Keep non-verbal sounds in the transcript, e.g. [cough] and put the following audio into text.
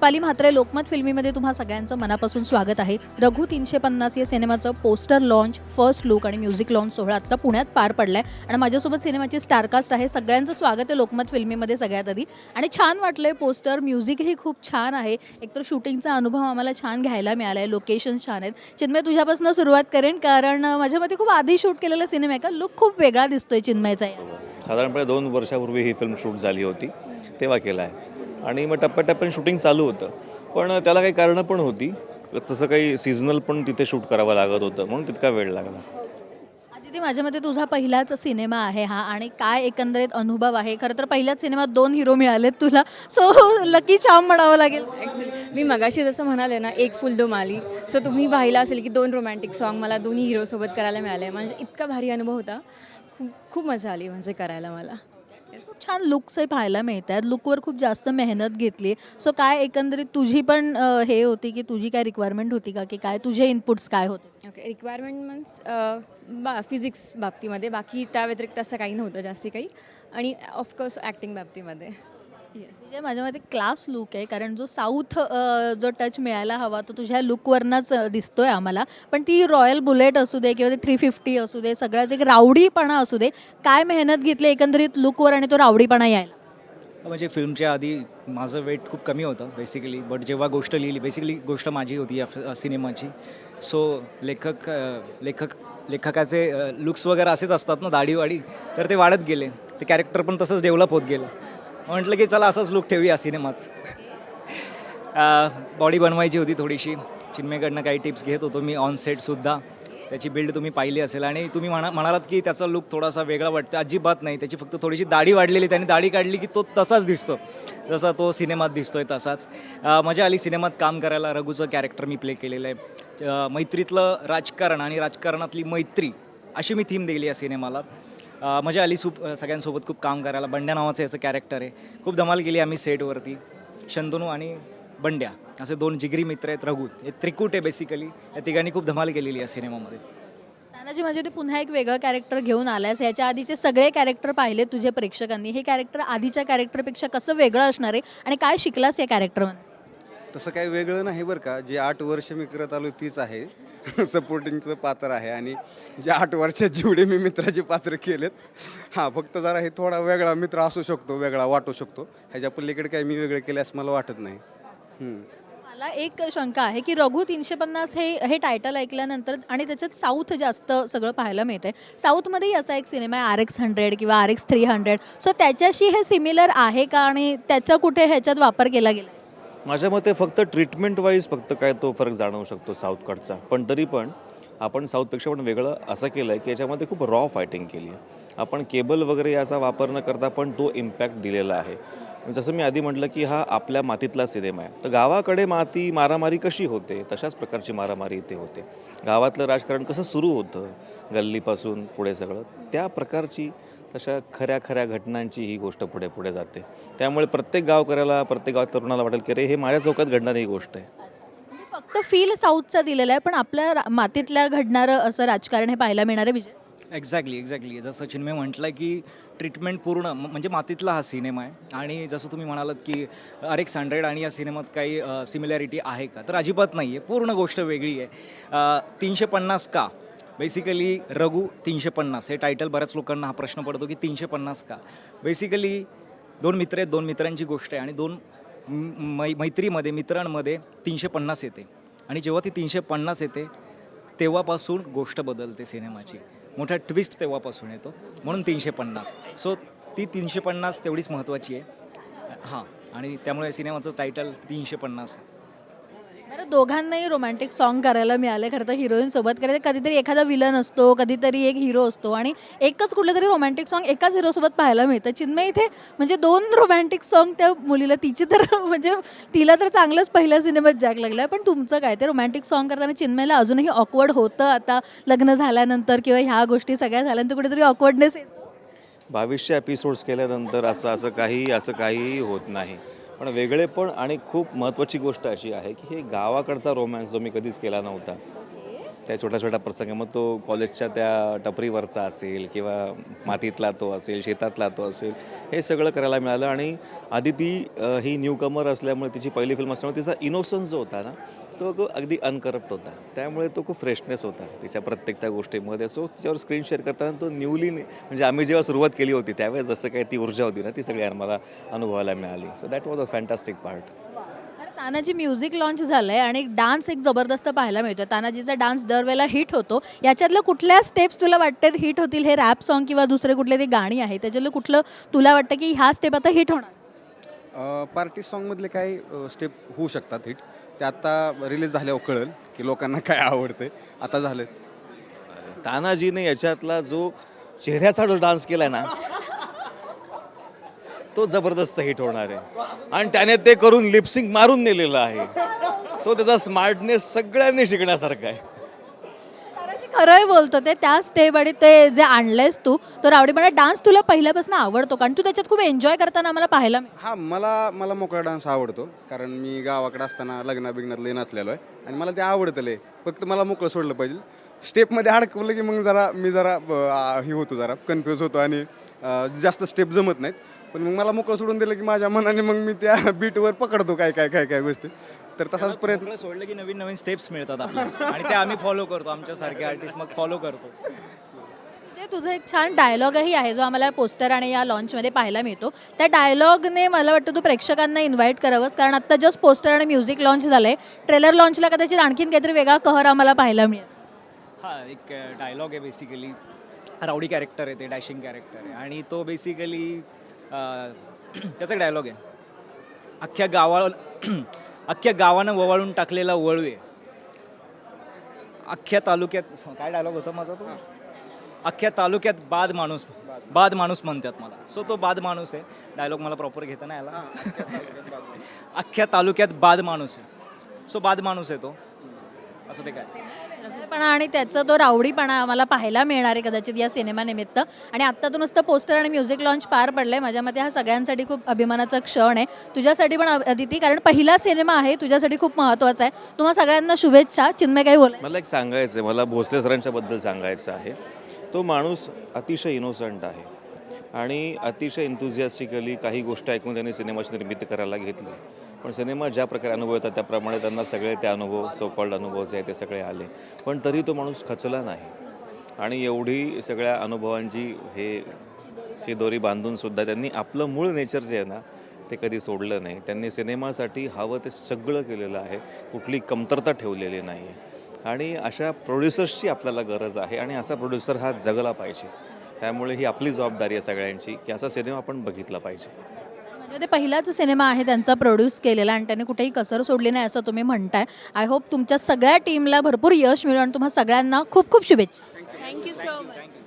दीपाली म्हात्रे लोकमत फिल्मीमध्ये तुम्हा सगळ्यांचं मनापासून स्वागत आहे. रघु तीनशे पन्नास या सिनेमाचं पोस्टर लॉन्च फर्स्ट लुक आणि म्युझिक लॉन्च सोहळा आता पुण्यात पार पडलाय. आणि माझ्यासोबत सिनेमाची स्टारकास्ट आहे. सगळ्यांचं स्वागत आहे लोकमत फिल्मीमध्ये सगळ्यात आधी. आणि छान वाटलंय पोस्टर म्युझिकही खूप छान आहे. एकतर शूटिंगचा अनुभव आम्हाला छान घ्यायला मिळाला आहे लोकेशन छान आहेत. चिन्मय तुझ्यापासून सुरुवात करेन कारण माझ्या मते खूप आधी शूट केलेला सिनेमा आहे का? लुक खूप वेगळा दिसतोय चिन्मयचा साधारणपणे दोन वर्षापूर्वी ही फिल्म शूट झाली होती. तेव्हा केला आहे. आणि मग टप्प्याटप्प्याने शूटिंग चालू होतं. पण त्याला काही कारणं पण होती. तसं काही सीझनल पण तिथे शूट करावं लागत होतं. म्हणून तितका वेळ लागला. आदिती माझ्या मते तुझा पहिलाच सिनेमा आहे हा आणि काय एकंदरीत अनुभव आहे? खरं तर पहिल्याच सिनेमात दोन हिरो मिळालेत तुला. सो लकी चाम म्हणावं लागेल. ॲक्च्युली मी मगाशी जसं म्हणाले ना एक फुल दो माली सो तुम्ही पाहिला असेल की दोन रोमॅन्टिक सॉन्ग मला दोन्ही हिरोसोबत करायला मिळाले. म्हणजे इतका भारी अनुभव होता. खूप खूप मजा आली म्हणजे करायला मला. खूप छान लुक्सही पाहायला मिळत आहेत लुकवर खूप जास्त मेहनत घेतली. सो काय एकंदरीत तुझी पण हे होती की तुझी काय रिक्वायरमेंट होती का? की काय तुझे इनपुट्स काय होते? ओके रिक्वायरमेंट मीन्स बा फिजिक्स बाबतीमध्ये. बाकी त्या व्यतिरिक्त असं काही नव्हतं जास्ती काही. आणि ऑफकोर्स ॲक्टिंग बाबतीमध्ये. म्हणजे माझ्या मते क्लास लुक आहे कारण जो साऊथ जो टच मिळायला हवा तो तुझ्या लुकवरनंच दिसतोय आम्हाला. पण ती रॉयल बुलेट असू दे किंवा ते थ्री फिफ्टी असू दे सगळ्याच एक रावडीपणा असू दे काय मेहनत घेतली एकंदरीत लुकवर आणि तो रावडीपणा यायला? म्हणजे फिल्मच्या आधी माझं वेट खूप कमी होतं बेसिकली बट जेव्हा गोष्ट लिहिली बेसिकली गोष्ट माझी होती या सिनेमाची. सो लेखक लेखक लेखकाचे लुक्स वगैरे असेच असतात ना दाढीवाडी तर ते वाढत गेले. ते कॅरेक्टर पण तसंच डेव्हलप होत गेलं. म्हटलं की चला असंच लुक ठेवूया सिनेमात. बॉडी बनवायची होती थोडीशी. चिन्मयकडनं काही टिप्स घेत होतो मी ऑन सेटसुद्धा त्याची बिल्ड तुम्ही पाहिली असेल आणि तुम्ही म्हणा म्हणालात की त्याचा लुक थोडासा वेगळा वाटतो अजिबात नाही. त्याची फक्त थोडीशी दाढी वाढलेली. त्याने दाढी काढली की तो तसाच दिसतो. जसा तो सिनेमात दिसतोय तसाच. मजा आली सिनेमात काम करायला. रघुचं कॅरेक्टर मी प्ले केलेलं आहे. मैत्रीतलं राजकारण आणि राजकारणातली मैत्री अशी मी थीम दिली या सिनेमाला. मजा आली सूप सगळ्यांसोबत खूप काम करायला. बंड्या नावाचं याचं कॅरेक्टर आहे. खूप धमाल केली आम्ही सेटवरती. शंतनू आणि बंड्या. असे दोन जिगरी मित्र आहेत रघु. हे त्रिकूट आहे बेसिकली या तिघांनी खूप धमाल केलेली आहे सिनेमामध्ये. तानाजी म्हणजे ते पुन्हा एक वेगळं कॅरेक्टर घेऊन आलायस याच्या आधीचे सगळे कॅरेक्टर पाहिले तुझे प्रेक्षकांनी. हे कॅरेक्टर आधीच्या कॅरेक्टरपेक्षा कसं वेगळं असणार आहे आणि काय शिकलास या कॅरेक्टरमध्ये तसं काही वेगळं नाही बरं का. जे आठ वर्ष मी करत आलो तीच आहे. सपोर्टिंगचं पात्र आहे आणि ज्या आठ वर्षात जेवढे मी मित्राचे पात्र केलेत हां फक्त जरा हे थोडा वेगळा मित्र असू शकतो वेगळा वाटू शकतो. ह्याच्या पलीकडे काही मी वेगळं केलं असं मला वाटत नाही. हम्म. मला एक शंका आहे की रघु तीनशे पन्नास हे हे टायटल ऐकल्यानंतर आणि त्याच्यात साऊथ जास्त सगळं पाहायला मिळतंय. साऊथमध्येही असा एक सिनेमा आहे आर एक्स हंड्रेड किंवा R X three hundred so त्याच्याशी हे सिमिलर आहे का आणि त्याचा कुठे ह्याच्यात वापर केला गेला माझ्या मते फक्त ट्रीटमेंट वाईज फक्त काय तो फरक जाणवू शकतो साऊथकडचा. पण तरी पण आपण साऊथपेक्षा पण वेगळं असं केलं आहे की याच्यामध्ये खूप रॉ फायटिंग केली आहे आपण केबल वगैरे याचा वापर न करता पण तो इम्पॅक्ट दिलेला आहे. जसं मी आधी म्हटलं की हा आपल्या मातीतला सिनेमा आहे. तर गावाकडे माती मारामारी कशी होते? तशाच प्रकारची मारामारी इथे होते. गावातलं राजकारण कसं सुरू होतं? गल्लीपासून पुढे सगळं. त्या प्रकारची तशा खऱ्या खऱ्या घटनांची ही गोष्ट पुढे पुढे जाते. त्यामुळे प्रत्येक गावकऱ्याला प्रत्येक गाव तरुणाला वाटेल की अरे हे माझ्या चौकात घडणारी ही गोष्ट आहे. म्हणजे फक्त फील साऊथचा दिलेला आहे पण आपल्या रा- मातीतल्या घडणारं असं राजकारण हे पाहायला मिळणार आहे विजय. एक्झॅक्टली एक्झॅक्टली जसं चिन्मय म्हटलं की ट्रीटमेंट पूर्ण म- म्हणजे मातीतला हा सिनेमा आहे. आणि जसं तुम्ही म्हणालात की आर एक्स हंड्रेड आणि या सिनेमात काही सिमिलॅरिटी आहे का? तर अजिबात नाही आहे पूर्ण गोष्ट वेगळी आहे. तीनशे पन्नास का? बेसिकली रघु तीनशे पन्नास. हे टायटल बऱ्याच लोकांना हा प्रश्न पडतो की तीनशे पन्नास का? बेसिकली दोन मित्र आहेत दोन मित्रांची गोष्ट आहे आणि दोन मै मैत्रीमध्ये मित्रांमध्ये तीनशे पन्नास येते. आणि जेव्हा ती तीनशे पन्नास येते तेव्हापासून गोष्ट बदलते सिनेमाची. मोठा ट्विस्ट तेव्हापासून येतो. म्हणून तीनशे पन्नास. सो ती तीनशे पन्नास तेवढीच महत्त्वाची आहे. हां. आणि त्यामुळे सिनेमाचं टायटल तीनशे पन्नास आहे. बरं दोघांनाही रोमॅन्टिक सॉन्ग करायला मिळाले खरं तर हिरोईन सोबत करायचं. कधीतरी एखादा विलन असतो कधीतरी एक हिरो असतो आणि एकच कुठलं तरी रोमॅन्टिक सॉन्ग एकाच हिरोसोबत पाहायला मिळतं. चिन्मय इथे म्हणजे दोन रोमॅन्टिक सॉन्ग त्या मुलीला तिची तर [laughs] म्हणजे तिला तर चांगलंच पहिल्या सिनेमात जॅक लागला पण तुमचं काय? ते रोमॅन्टिक सॉन्ग करताना चिन्मयला अजूनही ऑकवर्ड होतं? आता लग्न झाल्यानंतर किंवा ह्या गोष्टी सगळ्या झाल्यानंतर कुठेतरी ऑकवर्डनेस येतो? बावीसशे एपिसोड्स केल्यानंतर असं असं काही असं काहीही होत नाही. पण वेगळेपण आणि खूप महत्त्वाची गोष्ट अशी आहे की हे गावाकडचा रोमॅन्स जो मी कधीच केला नव्हता त्या छोट्या छोट्या प्रसंग मग तो कॉलेजच्या त्या टपरीवरचा असेल किंवा मातीतला तो असेल शेतातला तो असेल हे सगळं करायला मिळालं. आणि आधी ती ही ही न्यूकमर असल्यामुळे तिची पहिली फिल्म असल्यामुळे तिचा इनोसन्स जो होता ना तो अगदी अनकरप्ट होता. त्यामुळे तो खूप फ्रेशनेस होता तिच्या प्रत्येक त्या गोष्टीमध्ये. सो तिच्यावर स्क्रीन शेअर करताना तो न्यूली म्हणजे आम्ही जेव्हा सुरुवात केली होती त्यावेळेस जसं काही ती ऊर्जा होती ना ती सगळी आम्हाला अनुभवायला मिळाली. So that was a fantastic part Tanaji music launch झालंय आणि डान्स एक जबरदस्त पाहायला मिळतो तानाजीचा डान्स दरवेळेला हिट होतो. याच्यातलं कुठल्या स्टेप्स तुला वाटतात हिट होतील हे रॅप सॉन्ग किंवा दुसरे कुठले ते गाणी आहे त्याच्यातलं कुठलं तुला वाटतं की ह्या स्टेप आता हिट होणार? पार्टी सॉन्गमधले काही स्टेप होऊ शकतात हिट ते आत्ता रिलीज झाल्यावर कळेल की लोकांना काय आवडते आता झालं. तानाजीने याच्यातला जो चेहऱ्याचा जो डान्स केलाय ना तो जबरदस्त हिट होणार आहे. आणि त्याने ते करून लिपसिंग मारून नेलेलं आहे. तो त्याचा स्मार्टनेस सगळ्यांनी शिकण्यासारखा आहे. खरंय बोलतो ते त्या स्टेप आणि ते जे आणलंयस तू तो रावडीपणा डान्स तुला पहिल्यापासून आवडतो कारण तू त्याच्यात खूप एन्जॉय करताना आम्हाला पाहायला मिळतं. हां मला मला मोकळा डान्स आवडतो कारण मी गावाकडे असताना लग्ना बिग्नात लय नसलेलो आहे. आणि मला ते आवडतं लय. फक्त मला मोकळं सोडलं पाहिजे. स्टेपमध्ये अडकवलं की मग जरा मी जरा ब- आ, हे होतो जरा कन्फ्यूज होतो आणि अ, जास्त स्टेप जमत नाहीत. पण मग मला मोकळं सोडून दिलं की माझ्या मनाने मग मी त्या बीटवर पकडतो काय काय काय काय गोष्टी. तर तसाच प्रयत्न सोडलं की नवीन नवीन स्टेप्स मिळतात आपल्याला. आणि ते आम्ही फॉलो करतो आमच्यासारखे आर्टिस्ट मग फॉलो करतो. जे तुझं एक छान डायलॉगही आहे जो आम्हाला पोस्टर आणि या लॉन्चमध्ये पाहायला मिळतो. त्या डायलॉगने मला वाटतं तू प्रेक्षकांना इन्व्हाइट करावंस कारण आत्ता जस्ट पोस्टर आणि म्युझिक लॉन्च झालंय. ट्रेलर लॉन्चला कदाचित आणखीन काहीतरी वेगळा कहर आम्हाला पाहायला मिळेल. हा एक डायलॉग आहे बेसिकली रावडी कॅरेक्टर आहे ते डॅशिंग कॅरेक्टर आहे. आणि तो बेसिकली त्याचा एक डायलॉग आहे. अख्ख्या गावा [clears throat] अख्ख्या गावानं ववाळून टाकलेला वळवे अख्ख्या तालुक्यात काय डायलॉग होता माझा तो? अख्ख्या तालुक्यात बाद माणूस बाद माणूस म्हणतात मला. सो तो बाद माणूस आहे. डायलॉग मला प्रॉपर घेता नाही आला. [laughs] अख्ख्या तालुक्यात बाद माणूस. आहे. सो बाद माणूस आहे तो. असं ते काय? पण आणि त्याचा तो रावडीपणा आम्हाला पाहायला मिळणार आहे कदाचित या सिनेमानिमित्त आणि आत्ता तू नुसतं पोस्टर आणि म्युझिक लॉन्च पार पडलंय. माझ्या मते हा सगळ्यांसाठी खूप अभिमानाचा क्षण आहे. तुझ्यासाठी पण अदिती कारण पहिला सिनेमा आहे तुझ्यासाठी खूप महत्त्वाचा आहे. तुम्हा सगळ्यांना शुभेच्छा. चिन्मय काही बोलाय मला एक सांगायचं आहे मला भोसले सरांच्या बद्दल सांगायचं आहे. तो माणूस अतिशय इनोसंट आहे. आणि अतिशय इंथुझियास्टिकली काही गोष्ट ऐकून त्यांनी सिनेमाची निर्मिती करायला घेतली. पण सिनेमा ज्या प्रकारे अनुभव येतात त्याप्रमाणे त्यांना सगळे ते अनुभव सोकॉल्ड अनुभव जे आहे ते सगळे आले. पण तरी तो माणूस खचला नाही. आणि एवढी सगळ्या अनुभवांची हे शिदोरी बांधूनसुद्धा त्यांनी आपलं मूळ नेचर जे आहे ना ते कधी सोडलं नाही. त्यांनी सिनेमासाठी हवं ते सगळं केलेलं आहे. कुठली कमतरता ठेवलेली नाही आहे आणि अशा प्रोड्युसर्सची आपल्याला गरज आहे. आणि असा प्रोड्युसर हा जगला पाहिजे. त्यामुळे ही आपली जबाबदारी आहे सगळ्यांची की असा सिनेमा आपण बघितला पाहिजे. म्हणजे ते पहिलाच सिनेमा आहे त्यांचा प्रोड्यूस केलेला आणि त्यांनी कुठेही कसर सोडली नाही असं तुम्ही म्हणताय. आय होप तुमच्या सगळ्या टीमला भरपूर यश मिळेल आणि तुम्हा सगळ्यांना खूप खूप शुभेच्छा. Thank you so much